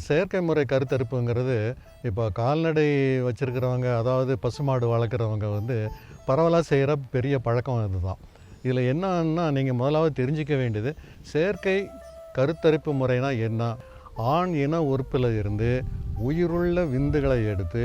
செயற்கை முறை கருத்தரிப்புங்கிறது இப்போ கால்நடை வச்சுருக்கிறவங்க அதாவது பசுமாடு வளர்க்குறவங்க வந்து பரவலாக செய்கிற பெரிய பழக்கம் இதுதான் இதில் என்னன்னா நீங்கள் முதலாவது தெரிஞ்சிக்க வேண்டியது செயற்கை கருத்தரிப்பு முறைனா என்ன? ஆண் இன உறுப்பில் இருந்து உயிருள்ள விந்துகளை எடுத்து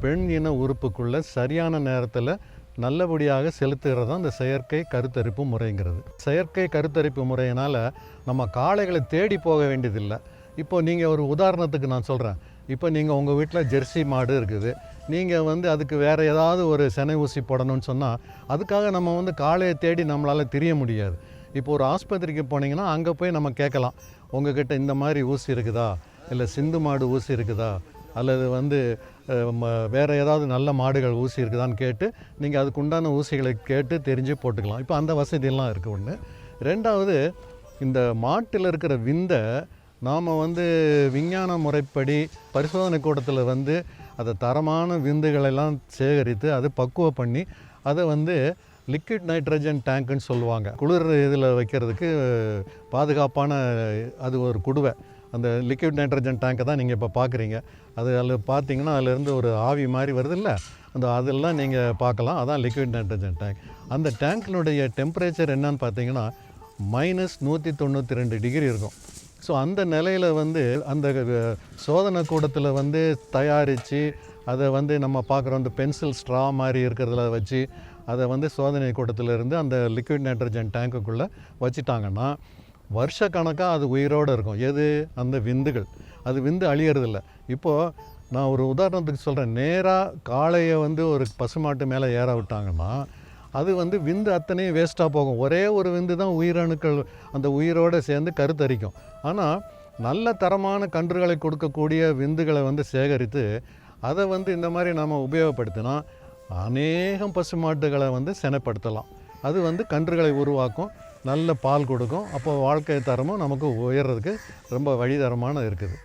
பெண் இன உறுப்புக்குள்ளே சரியான நேரத்தில் நல்லபடியாக செலுத்துகிறது தான் இந்த செயற்கை கருத்தரிப்பு முறைங்கிறது. செயற்கை கருத்தரிப்பு முறையினால் நம்ம காளைகளை தேடி போக வேண்டியதில்லை. இப்போ நீங்கள் ஒரு உதாரணத்துக்கு நான் சொல்கிறேன் இப்போ நீங்கள் உங்கள் வீட்டில் ஜெர்சி மாடு இருக்குது. நீங்கள் வந்து அதுக்கு வேறு ஏதாவது ஒரு செனை ஊசி போடணும்னு சொன்னால் அதுக்காக நம்ம வந்து காலையை தேடி நம்மளால் தெரிய முடியாது. இப்போ ஒரு ஆஸ்பத்திரிக்கு போனீங்கன்னா அங்கே போய் நம்ம கேட்கலாம். உங்ககிட்ட இந்த மாதிரி ஊசி இருக்குதா? இல்லை சிந்து மாடு ஊசி இருக்குதா? அல்லது வந்து வேறு ம- ஏதாவது நல்ல மாடுகள் ஊசி இருக்குதான்னு கேட்டு நீங்கள் அதுக்கு உண்டான ஊசிகளை கேட்டு தெரிஞ்சு போட்டுக்கலாம். இப்போ அந்த வசதியெல்லாம் இருக்குது ஒன்று ரெண்டாவது இந்த மாட்டில் இருக்கிற விந்தை நாம் வந்து விஞ்ஞான முறைப்படி பரிசோதனை கூடத்தில் வந்து அதை தரமான விந்துகளெல்லாம் சேகரித்து அதை பக்குவம் பண்ணி அதை வந்து லிக்விட் நைட்ரஜன் டேங்க்குன்னு சொல்லுவாங்க. குளிர் இதில் வைக்கிறதுக்கு பாதுகாப்பான அது ஒரு குடுவை. அந்த லிக்விட் நைட்ரஜன் டேங்கை தான் நீங்கள் இப்போ பார்க்குறீங்க அது அதில் பார்த்தீங்கன்னா அதுலேருந்து ஒரு ஆவி மாதிரி வருது இல்லை அந்த அதெல்லாம் நீங்கள் பார்க்கலாம் அதான் லிக்விட் நைட்ரஜன் டேங்க் அந்த டேங்க்கினுடைய டெம்பரேச்சர் என்னன்னு பார்த்தீங்கன்னா மைனஸ் நூற்றி தொண்ணூற்றி ரெண்டு டிகிரி இருக்கும். ஸோ அந்த நிலையில் வந்து அந்த சோதனை கூடத்தில் வந்து தயாரித்து அதை வந்து நம்ம பார்க்குற அந்த பென்சில் ஸ்ட்ரா மாதிரி இருக்கிறதுல வச்சு அதை வந்து சோதனை கூடத்தில் இருந்து அந்த லிக்விட் நைட்ரஜன் டேங்குக்குள்ளே வச்சிட்டாங்கன்னா வருஷக்கணக்காக அது உயிரோடு இருக்கும். எது? அந்த விந்துகள். அது விந்து அழியறதில்ல. இப்போது நான் ஒரு உதாரணத்துக்கு சொல்கிறேன் நேராக காளையை வந்து ஒரு பசுமாட்டு மேலே ஏற விட்டாங்கன்னா அது வந்து விந்து அத்தனையும் வேஸ்ட்டாக போகும். ஒரே ஒரு விந்து தான் உயிரணுக்கள் அந்த உயிரோடு சேர்ந்து கருத்தரிக்கும். ஆனால் நல்ல தரமான கன்றுகளை கொடுக்கக்கூடிய விந்துகளை வந்து சேகரித்து அதை வந்து இந்த மாதிரி நம்ம உபயோகப்படுத்தினா அநேகம் பசுமாட்டுகளை வந்து செனப்படுத்தலாம். அது வந்து கன்றுகளை உருவாக்கும் நல்ல பால் கொடுக்கும். அப்போ வாழ்க்கை தரமும் நமக்கு உயர்றதுக்கு ரொம்ப வழிதரமான இருக்குது.